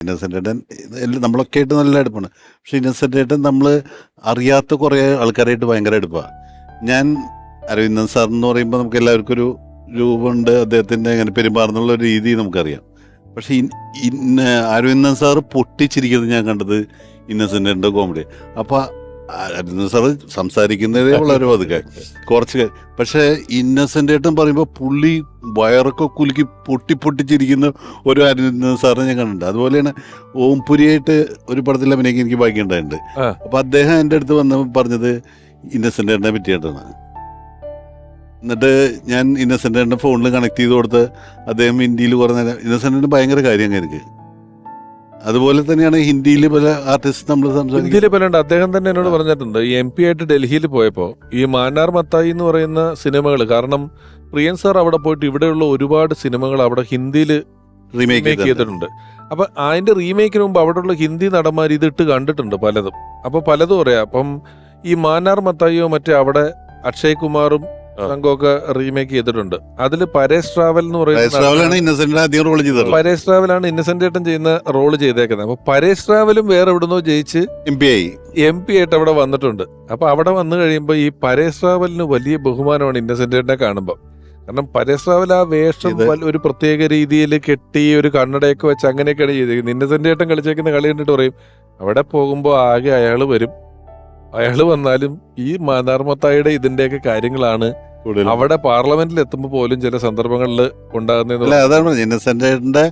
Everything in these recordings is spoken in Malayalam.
ഇന്നസെന്റ് ഏട്ടൻ നമ്മളൊക്കെ ആയിട്ട് നല്ല അടുപ്പാണ് പക്ഷെ ഇന്നസെന്റ് ഏട്ടൻ നമ്മൾ അറിയാത്ത കുറേ ആൾക്കാരായിട്ട് ഭയങ്കര അടുപ്പാണ് ഞാൻ അരവിന്ദൻ സാർ എന്ന് പറയുമ്പോൾ നമുക്ക് എല്ലാവർക്കും ഒരു രൂപമുണ്ട് അദ്ദേഹത്തിന്റെ അങ്ങനെ പെരുമാറുന്നുള്ള ഒരു രീതി നമുക്കറിയാം. പക്ഷെ ഇന്ന അരവിന്ദൻ സാർ പൊട്ടിച്ചിരിക്കുന്നത് ഞാൻ കണ്ടത് ഇന്നസെന്റ് കോമഡി അപ്പോൾ അരവിന്ദൻ സാറ് സംസാരിക്കുന്നതേ വളരെ പതുക്കെ. കുറച്ച് പക്ഷെ ഏട്ടൻ പറയുമ്പോൾ പുള്ളി വയറൊക്കെ കുലുക്കി പൊട്ടി പൊട്ടിച്ചിരിക്കുന്ന ഒരു അരവിന്ദൻ സാറിനെ ഞാൻ കണ്ടിട്ടുണ്ട്. അതുപോലെയാണ് ഓംപുരിയായിട്ട് ഒരു പടത്തിൽ അഭിനയിക്കാൻ എനിക്ക് ഭാഗ്യം ഉണ്ടായിട്ടുണ്ട്. അപ്പൊ അദ്ദേഹം എന്റെ അടുത്ത് വന്ന് പറഞ്ഞത് ഇന്നസെന്റ് ഏട്ടനെ പറ്റിയിട്ടാണ് എന്നിട്ട് ഞാൻ ഇന്നസെന്റ് ഏട്ടന്റെ ഫോണിൽ കണക്ട് ചെയ്ത് കൊടുത്ത് അദ്ദേഹം ഇന്ത്യയിൽ കുറേ നേരം ഭയങ്കര കാര്യം എനിക്ക്. അതുപോലെ തന്നെയാണ് ഹിന്ദിയിൽ പല ആർട്ടിസ്റ്റ് നമ്മൾ ഹിന്ദിയിൽ പല ഉണ്ട് അദ്ദേഹം തന്നെ എന്നോട് പറഞ്ഞിട്ടുണ്ട്. ഈ എം പി ആയിട്ട് ഡൽഹിയിൽ പോയപ്പോൾ ഈ മാന്നാർ മത്തായി എന്ന് പറയുന്ന സിനിമകൾ കാരണം പ്രിയൻ സാർ അവിടെ പോയിട്ട് ഇവിടെയുള്ള ഒരുപാട് സിനിമകൾ അവിടെ ഹിന്ദിയിൽ റീമേക്ക് ചെയ്തിട്ടുണ്ട്. അപ്പൊ അതിന്റെ റീമേക്കിന് മുമ്പ് അവിടെയുള്ള ഹിന്ദി നടന്മാർ ഇതിട്ട് കണ്ടിട്ടുണ്ട് പലതും. അപ്പൊ പലതും പറയാം അപ്പം ഈ മാന്നാർ മത്തായിയോ മറ്റേ അവിടെ അക്ഷയ് കുമാറും. സംഘമൊക്കെ റീമേക്ക് ചെയ്തിട്ടുണ്ട്. അതിൽ പരേഷ് ട്രാവൽ എന്ന് പറയുന്നത് ട്രാവലാണ് ട്രാവൽ ആണ് റോൾ പരേഷ് ഇന്നസെന്റ് ഏട്ടൻ ചെയ്യുന്ന റോൾ ചെയ്തേക്കുന്നത്. അപ്പൊ പരേഷ് ട്രാവലും വേറെ എവിടുന്നോ ജയിച്ച് എം പി ആയി. എം പി ആയിട്ട് അവിടെ വന്നിട്ടുണ്ട്. അപ്പൊ അവിടെ വന്നു കഴിയുമ്പോൾ ഈ പരേഷ് ട്രാവലിന് വലിയ ബഹുമാനമാണ് ഇന്നസെന്റ് ഏട്ടനെ കാണുമ്പോൾ കാരണം പരേഷ് ട്രാവൽ ആ വേഷം ഒരു പ്രത്യേക രീതിയിൽ കെട്ടി ഒരു കണ്ണടയൊക്കെ വെച്ച് അങ്ങനെയൊക്കെയാണ് ചെയ്തിരിക്കുന്നത് ഇന്നസെന്റ് ഏട്ടൻ കളിച്ചേക്കുന്ന കളി കണ്ടിട്ട് പറയും അവിടെ പോകുമ്പോൾ ആകെ അയാൾ വരും. അയാൾ വന്നാലും ഈ മാനാർമത്തായുടെ ഇതിന്റെയൊക്കെ കാര്യങ്ങളാണ് അവിടെ പാർലമെന്റിൽ എത്തുമ്പോൾ പോലും ചില സന്ദർഭങ്ങളിൽ ഉണ്ടാകുന്ന അതാണ് പറഞ്ഞത്. ഇന്നസെന്റ് ഏട്ടന്റെ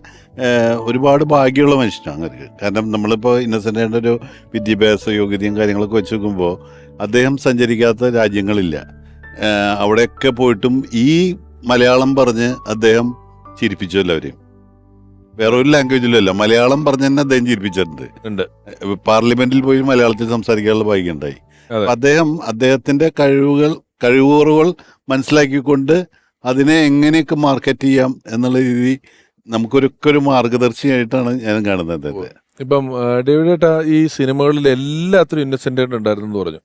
ഒരുപാട് ഭാഗ്യമുള്ള മനുഷ്യനാണ് അവർക്ക് കാരണം നമ്മളിപ്പോൾ ഇന്നസെന്റ് ഏട്ടന്റെ ഒരു വിദ്യാഭ്യാസ യോഗ്യതയും കാര്യങ്ങളൊക്കെ വെച്ച് നോക്കുമ്പോൾ അദ്ദേഹം സഞ്ചരിക്കാത്ത രാജ്യങ്ങളില്ല. അവിടെയൊക്കെ പോയിട്ടും ഈ മലയാളം പറഞ്ഞ് അദ്ദേഹം ചിരിപ്പിച്ചു എല്ലാവരെയും. വേറെ ഒരു ലാംഗ്വേജിലല്ല മലയാളം പറഞ്ഞ് തന്നെ അദ്ദേഹം ചിരിപ്പിച്ചിട്ടുണ്ട്. പാർലമെന്റിൽ പോയി മലയാളത്തിൽ സംസാരിക്കാനുള്ള ഭാഗ്യം ഉണ്ടായി. അദ്ദേഹം അദ്ദേഹത്തിന്റെ കഴിവുകൾ കഴിവുകൾ മനസ്സിലാക്കിക്കൊണ്ട് അതിനെ എങ്ങനെയൊക്കെ മാർക്കറ്റ് ചെയ്യാം എന്നുള്ള രീതി നമുക്കൊരൊക്കെ ഒരു മാർഗദർശിയായിട്ടാണ് ഞാൻ കാണുന്നത് ഇപ്പം ആ, ഡേവിഡ് ഏട്ടാ ഈ സിനിമകളിൽ എല്ലാത്തിനും ഇന്നസെന്റ് ഉണ്ടായിരുന്നു എന്ന് പറഞ്ഞു.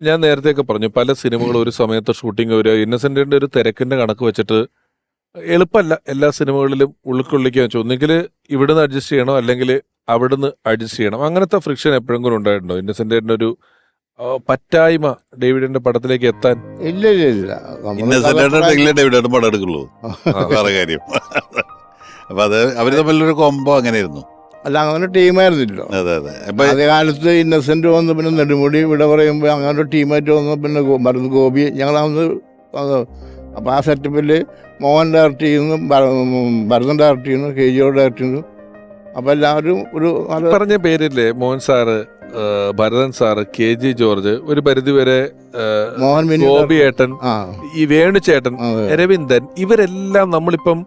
ഞാൻ നേരത്തെയൊക്കെ പറഞ്ഞു പല സിനിമകളും ഒരു സമയത്ത് ഷൂട്ടിംഗ് ഒരു ഇന്നസെന്റിന്റെ ഒരു തിരക്കിന്റെ കണക്ക് വെച്ചിട്ട് എളുപ്പമല്ല എല്ലാ സിനിമകളിലും ഉൾക്കൊള്ളിക്കുക വെച്ചു. ഒന്നുകിൽ ഇവിടുന്ന് അഡ്ജസ്റ്റ് ചെയ്യണോ അല്ലെങ്കിൽ അവിടുന്ന് അഡ്ജസ്റ്റ് ചെയ്യണം. അങ്ങനത്തെ ഫ്രിക്ഷൻ എപ്പോഴെങ്കിലും ഉണ്ടായിട്ടുണ്ടോ? ഇന്നസെന്റിന്റെ ഒരു പറ്റായ്മ ഡേവിഡിന്റെ പടത്തിലേക്ക് എത്താൻ. ഇല്ല ഇല്ല ഇല്ല. ഉണ്ടെങ്കിലേ പടം എടുക്കുള്ളൂ. വേറെ കാര്യം. അപ്പൊ അത് അവർ തമ്മിലൊരു കോംബോ അങ്ങനെയായിരുന്നു. അല്ല അങ്ങനെ ടീമായിരുന്നില്ലോ. അതെ അതെ. അപ്പൊ കാലത്ത് ഇന്നസെന്റ് വന്ന് പിന്നെ നെടുമുടി ഇവിടെ പറയുമ്പോൾ അങ്ങനെ ഒരു ടീമായിട്ട് വന്ന് പിന്നെ ഭരത് ഗോപി ഞങ്ങൾ അന്ന് അപ്പൊ ആ സെറ്റപ്പിൽ മോഹൻ ഡയറക്ട് ചെയ്യുന്നു ഭരതൻ ഡയറക്ട് ചെയ്യുന്നു കെ ജിയോ ഡയറക്ട് ചെയ്യുന്നു. അപ്പോൾ എല്ലാവരും ഒരു പറഞ്ഞ പേരില്ലേ Mohan sir? Bharathan sir K G George ഒരു പരിധിവരെ മോഹൻ ഗോപി ഏട്ടൻ ഈ വേണുചേട്ടൻ രവീന്ദ്രൻ ഇവരെല്ലാം നമ്മളിപ്പം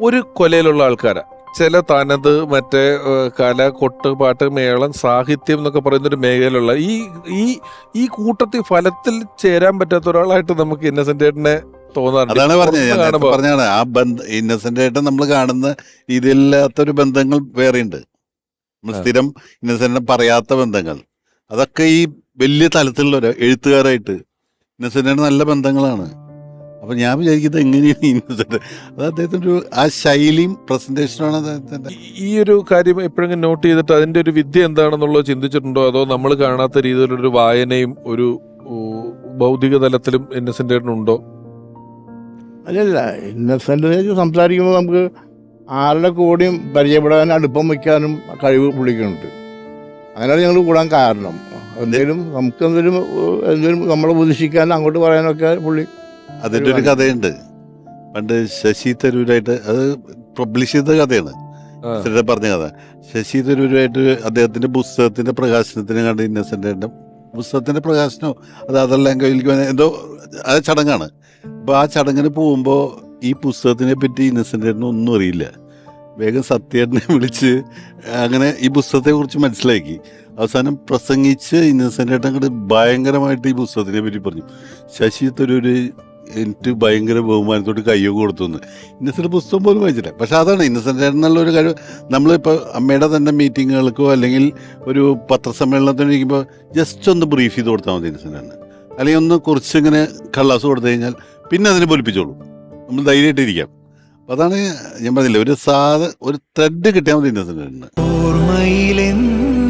ഒരു കൊലയിലുള്ള ആൾക്കാരാ. ചില തനത് മറ്റേ കല കൊട്ട് പാട്ട് മേളം സാഹിത്യം എന്നൊക്കെ പറയുന്ന ഒരു മേഖലയിലുള്ള ഈ ഈ ഈ കൂട്ടത്തിൽ ഫലത്തിൽ ചേരാൻ പറ്റാത്ത ഒരാളായിട്ട് നമുക്ക് ഇന്നസെന്റ് ഏട്ടനെ തോന്നാറുണ്ട്. അതാണ് പറഞ്ഞത്. പറഞ്ഞാണ് ആ ബന്ധ ഇന്നസെന്റ് ആയിട്ട് നമ്മൾ കാണുന്ന രീതിയില്ലാത്തൊരു ബന്ധങ്ങൾ വേറെയുണ്ട്. നമ്മൾ. സ്ഥിരം ഇന്നസെന്റിനെ പറയാത്ത ബന്ധങ്ങൾ. അതൊക്കെ ഈ വലിയ തലത്തിലുള്ള ഒരു എഴുത്തുകാരായിട്ട് ഇന്നസെന്റിന്റെ നല്ല ബന്ധങ്ങളാണ്. അപ്പൊ ഞാൻ വിചാരിക്കുന്നത് എങ്ങനെയാണ് ഇന്നസെന്റ്? അത് അദ്ദേഹത്തിന്റെ ഒരു ആ ശൈലിയും പ്രസന്റേഷനാണ് അദ്ദേഹത്തിന്റെ. ഈ- ഈ ഒരു കാര്യം എപ്പോഴെങ്കിലും നോട്ട് ചെയ്തിട്ട് അതിന്റെ ഒരു വിദ്യ എന്താണെന്നുള്ളത് ചിന്തിച്ചിട്ടുണ്ടോ? അതോ നമ്മൾ കാണാത്ത രീതിയിലൊരു ഒരു വായനയും ഒരു ഭൗതിക തലത്തിലും ഇന്നസെന്റ് ഏട്ടനുണ്ടോ അല്ലല്ല ഇന്നസെന്റ് സംസാരിക്കുമ്പോൾ നമുക്ക് ആരുടെ കൂടെയും പരിചയപ്പെടാൻ അടുപ്പം വയ്ക്കാനും കഴിവ് പുള്ളിക്കുന്നുണ്ട് അങ്ങനെയാണ് ഞങ്ങൾ കൂടാൻ കാരണം. എന്തെങ്കിലും നമുക്ക് എന്തെങ്കിലും എന്തെങ്കിലും നമ്മളെ ഉപദേശിക്കാൻ അങ്ങോട്ട് പറയാനൊക്കെ പുള്ളി അതിന്റെ ഒരു കഥയുണ്ട്. പണ്ട് ശശി തരൂരായിട്ട് അത് പബ്ലിഷ് ചെയ്ത കഥയാണ്. പറഞ്ഞ കഥ. ശശി തരൂരുമായിട്ട് അദ്ദേഹത്തിന്റെ പുസ്തകത്തിന്റെ പ്രകാശനത്തിന് കണ്ട് ഇന്നസെന്റ് പുസ്തകത്തിന്റെ പ്രകാശനോ അത് അതെല്ലാം കയ്യിലേക്ക് എന്തോ അത് ചടങ്ങാണ്. അപ്പൊ ആ ചടങ്ങിന് പോകുമ്പോൾ ഈ പുസ്തകത്തിനെ പറ്റി ഇന്നസെന്റിന് ഒന്നും അറിയില്ല. വേഗം സത്യേട്ടനെ വിളിച്ച് അങ്ങനെ ഈ പുസ്തകത്തെ കുറിച്ച് മനസ്സിലാക്കി. അവസാനം പ്രസംഗിച്ച് ഇന്നസെന്റേട്ടൻ അങ്ങോട്ട് ഭയങ്കരമായിട്ട് ഈ പുസ്തകത്തിനെ പറ്റി പറഞ്ഞു. ശശി തരൂര് എനിക്ക് ഭയങ്കര ബഹുമാനത്തോട് കയ്യൊക്കെ കൊടുത്തു എന്ന്. ഇന്നസെന്റ് പുസ്തകം പോലും വായിച്ചില്ല. പക്ഷെ അതാണ് ഇന്നസെന്റ് എന്നുള്ള ഒരു കാര്യം. നമ്മളിപ്പോൾ അമ്മയുടെ തന്നെ മീറ്റിങ്ങുകൾക്കോ അല്ലെങ്കിൽ ഒരു പത്രസമ്മേളനത്തിന് ഇരിക്കുമ്പോൾ ജസ്റ്റ് ഒന്ന് ബ്രീഫ് ചെയ്ത് കൊടുത്താൽ മതി ഇന്നസെന്റിന് അല്ലെങ്കിൽ ഒന്ന് കുറച്ചിങ്ങനെ കള്ളാസ് കൊടുത്തു കഴിഞ്ഞാൽ പിന്നെ അതിനെ പൊലിപ്പിച്ചോളൂ. നമ്മൾ ധൈര്യമായിട്ടിരിക്കാം. അപ്പൊ അതാണ് ഞാൻ പറഞ്ഞില്ല ഒരു സാധ ഒരു ത്രെഡ് കിട്ടിയാൽ മതി ഇന്നസെന്റ് ഓർമ്മയിലെന്നും